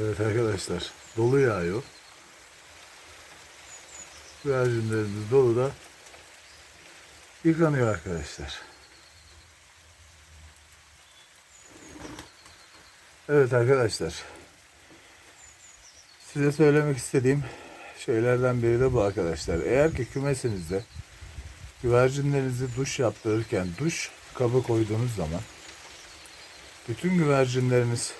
Evet arkadaşlar dolu yağıyor. Güvercinlerimiz dolu da yıkanıyor arkadaşlar. Evet arkadaşlar. Size söylemek istediğim şeylerden biri de bu arkadaşlar. Eğer ki kümesinizde güvercinlerinizi duş yaptırırken duş kabı koyduğunuz zaman bütün güvercinleriniz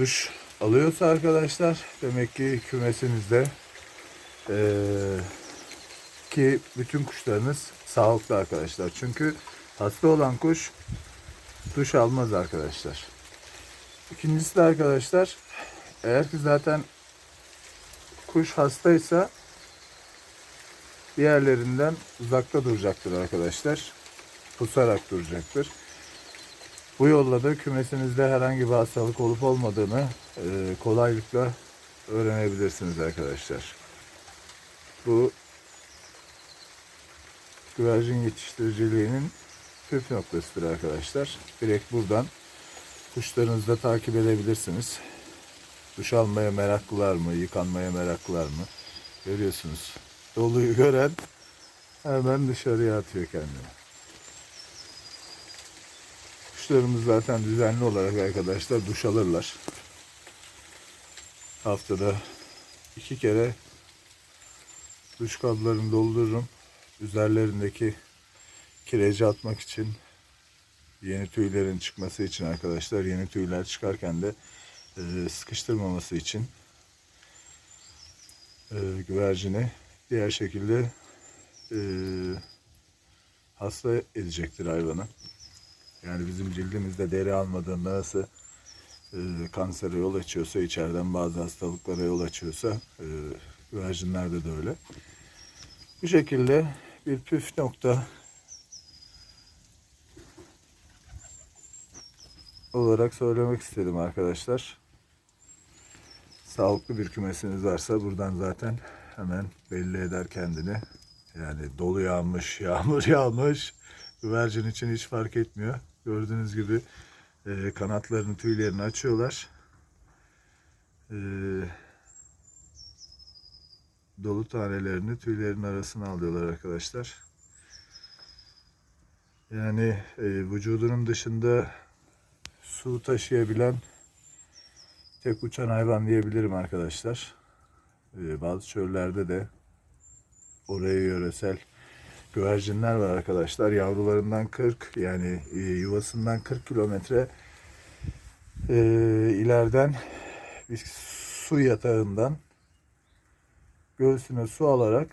duş alıyorsa arkadaşlar demek ki kümesinizde eee, ki bütün kuşlarınız sağlıklı arkadaşlar. Çünkü hasta olan kuş duş almaz arkadaşlar. İkincisi de arkadaşlar eğer ki zaten kuş hastaysa diğerlerinden uzakta duracaktır arkadaşlar. Pusarak duracaktır. Bu yolla da kümesinizde herhangi bir hastalık olup olmadığını e, kolaylıkla öğrenebilirsiniz arkadaşlar. Bu güvercin yetiştiriciliğinin püf noktasıdır arkadaşlar. Direkt buradan kuşlarınızı takip edebilirsiniz. Duş almaya meraklılar mı, yıkanmaya meraklılar mı? Görüyorsunuz. Doluyu gören hemen dışarıya atıyor kendini. Kuşlarımız zaten düzenli olarak arkadaşlar duş alırlar. Haftada iki kere duş kablarını doldururum. Üzerlerindeki kireci atmak için yeni tüylerin çıkması için arkadaşlar yeni tüyler çıkarken de e, sıkıştırmaması için e, güvercini diğer şekilde e, hasta edecektir hayvanı. Yani bizim cildimizde deri almadığında nasıl e, kansere yol açıyorsa, içeriden bazı hastalıklara yol açıyorsa e, güvercinlerde de öyle. Bu şekilde bir püf nokta olarak söylemek istedim arkadaşlar. Sağlıklı bir kümesiniz varsa buradan zaten hemen belli eder kendini. Yani dolu yağmış, yağmur yağmış. Güvercin için hiç fark etmiyor. Gördüğünüz gibi e, kanatlarını, tüylerini açıyorlar. E, dolu tanelerini tüylerin arasına alıyorlar arkadaşlar. Yani e, vücudunun dışında su taşıyabilen tek uçan hayvan diyebilirim arkadaşlar. E, bazı çöllerde de oraya yöresel güvercinler var arkadaşlar. Yavrularından 40 yani e, yuvasından 40 kilometre e, ileriden bir su yatağından göğsüne su alarak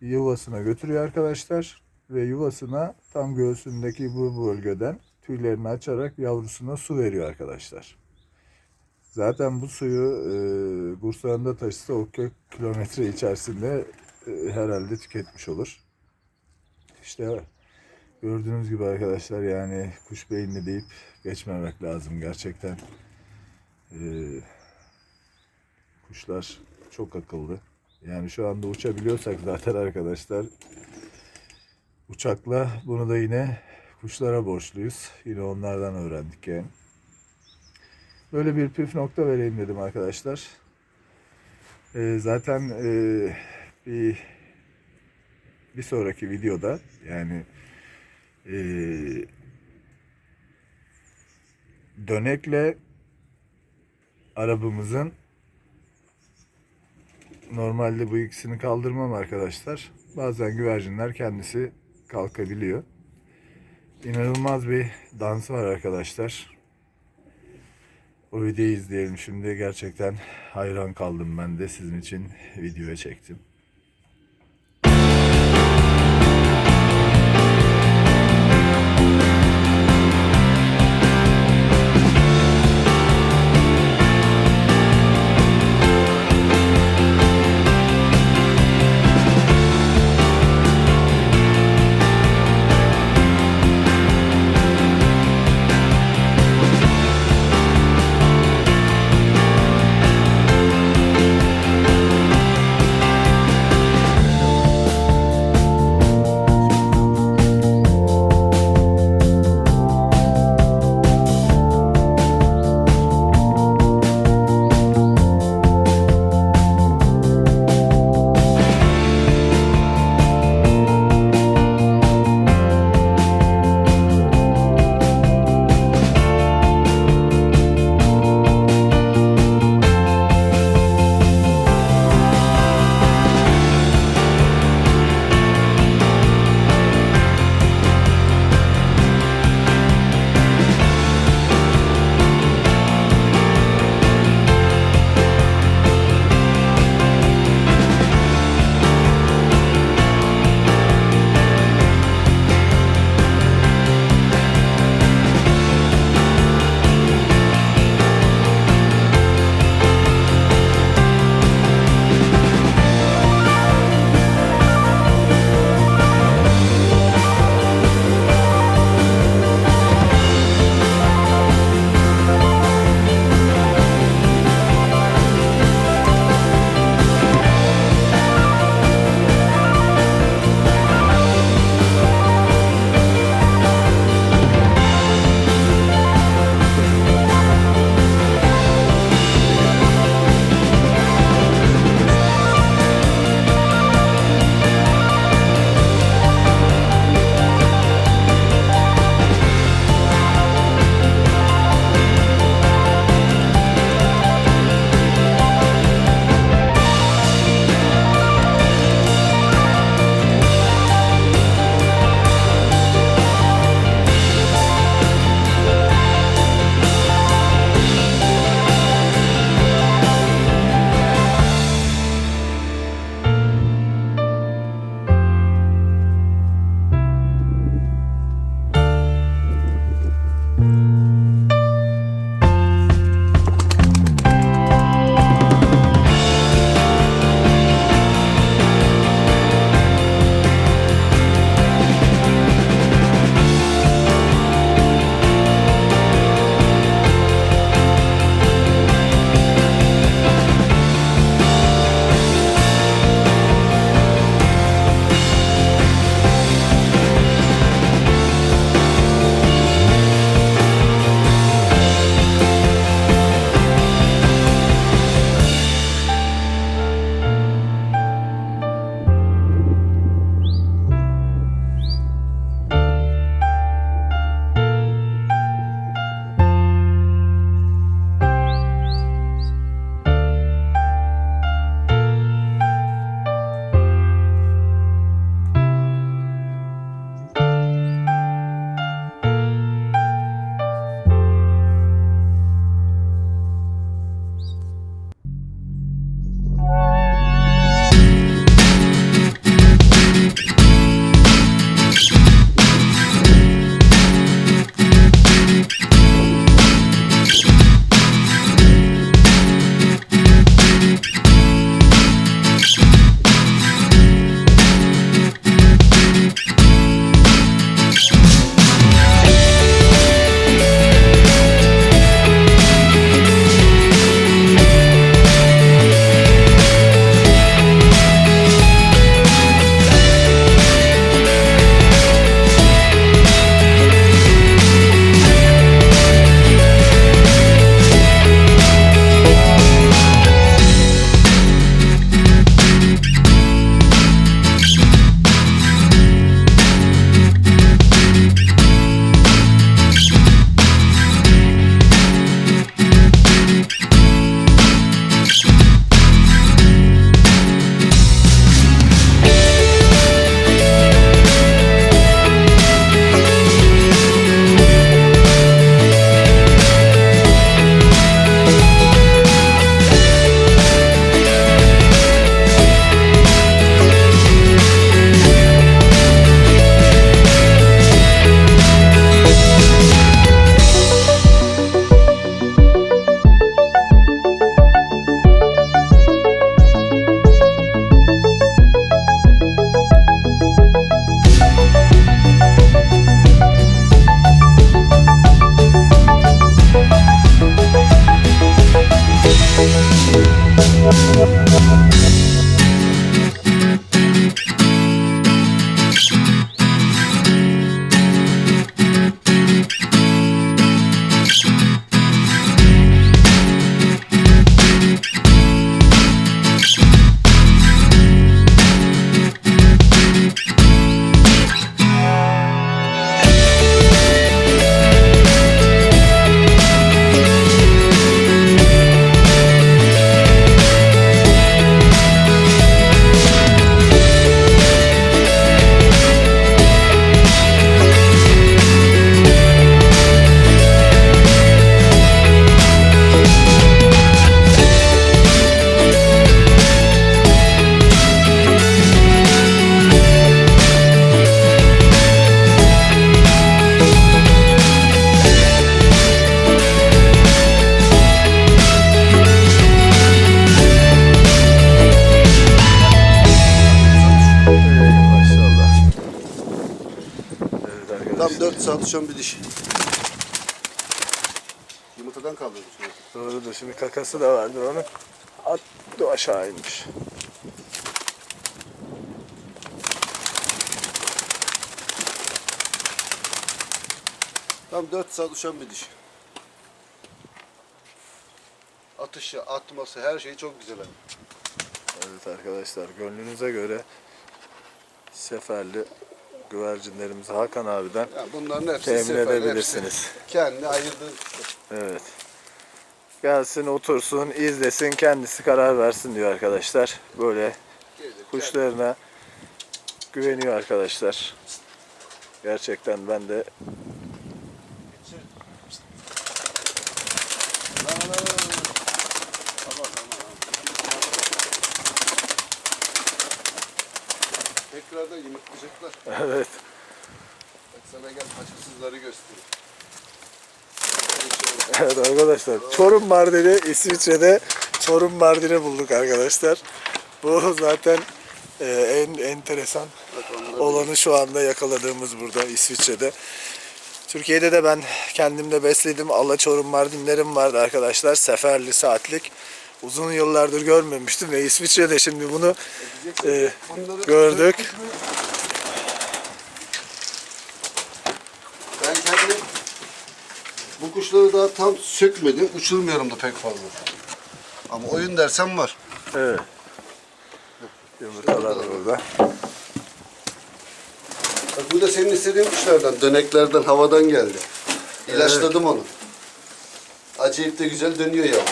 yuvasına götürüyor arkadaşlar. Ve yuvasına tam göğsündeki bu bölgeden tüylerini açarak yavrusuna su veriyor arkadaşlar. Zaten bu suyu e, bursağında taşısa o kök kilometre içerisinde e, herhalde tüketmiş olur. İşte gördüğünüz gibi arkadaşlar yani kuş beyinli deyip geçmemek lazım gerçekten. Ee, kuşlar çok akıllı. Yani şu anda uçabiliyorsak zaten arkadaşlar uçakla bunu da yine kuşlara borçluyuz. Yine onlardan öğrendik yani. Böyle bir püf nokta vereyim dedim arkadaşlar. Ee, zaten e, bir bir sonraki videoda yani e, dönekle arabamızın normalde bu ikisini kaldırmam arkadaşlar. Bazen güvercinler kendisi kalkabiliyor. İnanılmaz bir dans var arkadaşlar. O videoyu izleyelim şimdi. Gerçekten hayran kaldım ben de sizin için videoya çektim. Tam 4 saat uçan bir dişi. Yumurtadan kaldırdı şunu. Doğrudur. Şimdi kakası da vardır onun. Attı aşağı inmiş. Tam 4 saat uçan bir dişi. Atışı, atması, her şeyi çok güzel. Evet arkadaşlar gönlünüze göre seferli güvercinlerimiz Hakan abiden Ya bunların hepsi temin sefer, edebilirsiniz. hepsi Kendi ayırdığı. Evet. Gelsin otursun izlesin kendisi karar versin diyor arkadaşlar. Böyle kuşlarına güveniyor arkadaşlar. Gerçekten ben de Tekrardan yumurtlayacaklar. evet Bak sana gel paçasızları göstereyim. Evet arkadaşlar Çorum Mardin'i İsviçre'de Çorum Mardin'i bulduk arkadaşlar. Bu zaten e, en enteresan olanı şu anda yakaladığımız burada İsviçre'de. Türkiye'de de ben kendimde besledim. Allah Çorum Mardinlerim vardı arkadaşlar. Seferli saatlik. Uzun yıllardır görmemiştim ve İsviçre'de şimdi bunu e, gördük. Ben kendim bu kuşları daha tam sökmedim. Uçurmuyorum da pek fazla. Ama oyun dersem var. Evet. Yumurtalar burada. Bak bu da senin istediğin kuşlardan. Döneklerden, havadan geldi. İlaçladım onu. Acayip de güzel dönüyor ya.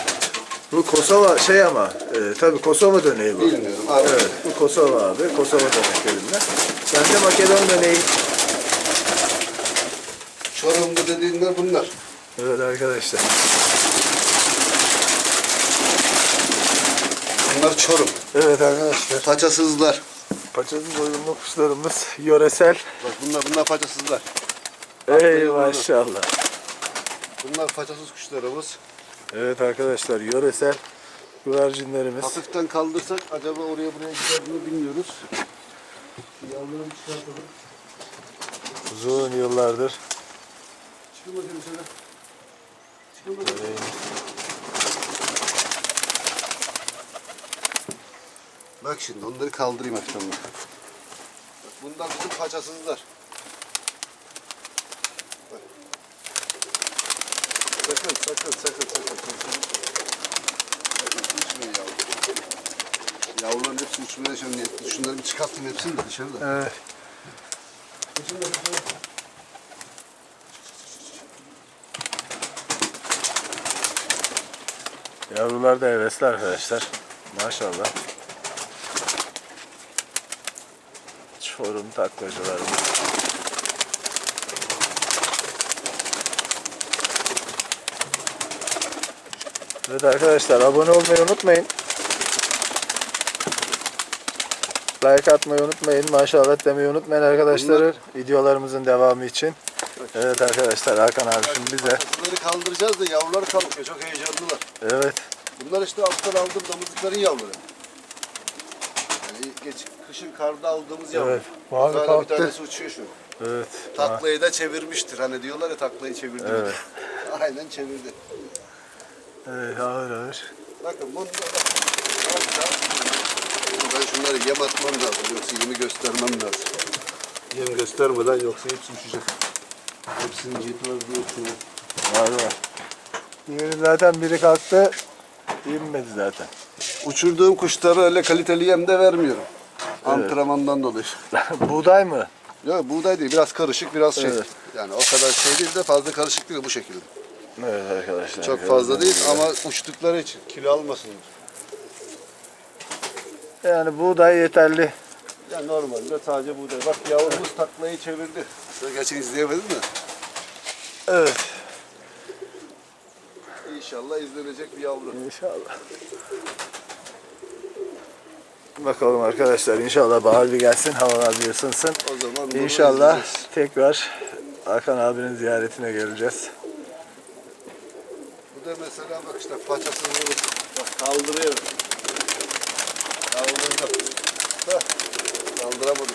Bu Kosova şey ama e, tabii Kosova döneği bu. Bilmiyorum. Abi. Evet bu Kosova abi. Kosova döneklerinden. Ben de Makedon döneği. Çorumlu dediğinler bunlar. Evet arkadaşlar. Bunlar çorum. Evet arkadaşlar. Paçasızlar. Paçasız boyunlu kuşlarımız yöresel. Bak bunlar bunlar paçasızlar. Ey maşallah. Bunlar paçasız kuşlarımız. Evet arkadaşlar yöresel güvercinlerimiz. Hafiften kaldırsak acaba oraya buraya gider mi bilmiyoruz. Yavruları çıkartalım. Uzun yıllardır Çıkın bakayım şöyle. Çıkın bakayım. Bak şimdi onları kaldırayım hafiften. Bak bunlar bizim paçasızlar. Bak. Sakın sakın sakın. Yavruların hepsi uçmaya şu niyetli. Şunları bir çıkartayım hepsini de dışarıda. Evet. Dışarı. Yavrular da hevesli arkadaşlar. Maşallah. Çorum taklacılarımız. Evet arkadaşlar abone olmayı unutmayın. Like atmayı unutmayın. Maşallah demeyi unutmayın arkadaşlar. Videolarımızın devamı için. Evet arkadaşlar Hakan abi şimdi bize. Bunları kaldıracağız da yavrular kalkıyor. Çok heyecanlılar. Evet. Bunlar işte alttan aldığım damızlıkların yavruları. Yani geç, kışın karda aldığımız yavru. Evet, mavi kalktı. bir tanesi uçuyor şu. Evet. Taklayı da çevirmiştir. Hani diyorlar ya taklayı çevirdi. Evet. Aynen çevirdi. Evet ağır ağır. Bakın bunda da ben şunları yem atmam lazım yoksa yemi göstermem lazım. Yem göstermeden yoksa hepsi uçacak. Hepsinin yetmez diye şunu. Var var. Diğeri zaten biri kalktı. İnmedi zaten. Uçurduğum kuşlara öyle kaliteli yem de vermiyorum. Antrenmandan dolayı. Buğday mı? Yok buğday değil biraz karışık biraz şey. Evet. Yani o kadar şey değil de fazla karışık değil bu şekilde. Evet arkadaşlar. Çok fazla değil ama uçtukları için kilo almasınlar. Yani buğday yeterli. Ya normalde sadece buğday. Bak yavrumuz taklayı çevirdi. Sen gerçi izleyemedin mi? Evet. İnşallah izlenecek bir yavru. İnşallah. Bakalım arkadaşlar inşallah bahar bir gelsin havalar bir ısınsın. O zaman İnşallah izleyeceğiz. tekrar Hakan abinin ziyaretine geleceğiz. Bu da mesela bak işte paçasını bak kaldırıyor. Kaldırdım. Hah, Kaldıramadım.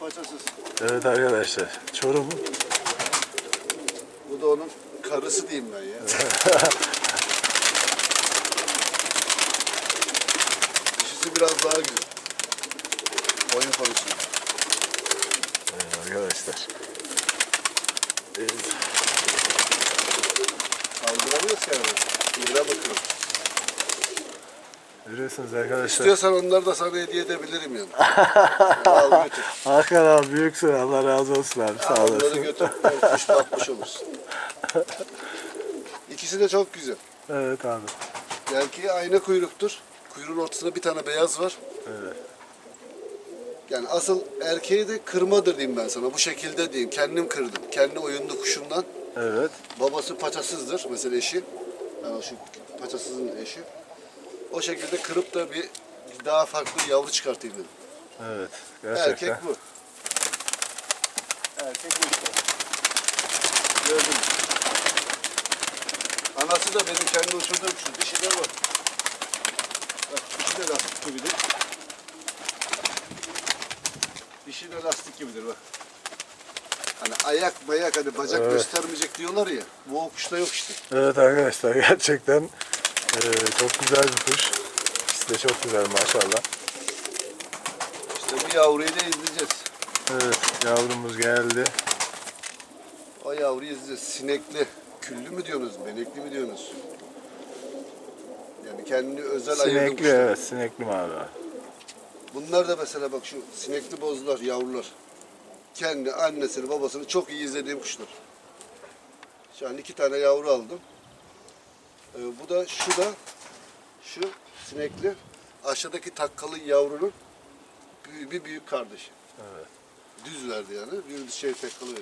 Paçasız. Evet arkadaşlar Çorum Bu da onun karısı diyeyim ben ya. Dişisi biraz daha güzel. Oyun konusunda. Arkadaşlar. Evet. Kaldıramıyoruz ki yani. Yere. Görüyorsunuz arkadaşlar. İstiyorsan onları da sana hediye edebilirim yani. Al götür. Hakan abi büyüksün Allah razı olsun abi sağ Al onları olasın. götür. Ben kuş bakmış olursun. İkisi de çok güzel. Evet abi. Erkeği ayna kuyruktur. Kuyruğun ortasında bir tane beyaz var. Evet. Yani asıl erkeği de kırmadır diyeyim ben sana. Bu şekilde diyeyim. Kendim kırdım. Kendi oyunlu kuşumdan. Evet. Babası paçasızdır mesela eşi. Yani şu paçasızın eşi. O şekilde kırıp da bir daha farklı yavru çıkartayım dedim. Evet. Gerçekten. Erkek bu. Erkek bu işte. Gördün mü? Anası da benim kendi uçurduğum şu dişi de bu. Bak dişi de lastik gibidir. Dişi de lastik gibidir bak. Hani ayak bayak hani bacak Evet. göstermeyecek diyorlar ya. Bu o kuşta yok işte. Evet arkadaşlar gerçekten eee, çok güzel bir kuş. İkisi de çok güzel maşallah. İşte bu yavruyu da izleyeceğiz. Evet yavrumuz geldi. O yavruyu izleyeceğiz. Sinekli. Küllü mü diyorsunuz? Benekli mi diyorsunuz? Yani kendini özel ayırdım Sinekli evet sinekli mavi. Bunlar da mesela bak şu sinekli bozlar, yavrular. Kendi annesini, babasını çok iyi izlediğim kuşlar. Şu an iki tane yavru aldım. Ee, bu da şu da şu sinekli. Aşağıdaki takkalı yavrunun bir büyük kardeşi. Evet. Düz verdi yani. Bir şey takkalı verdi.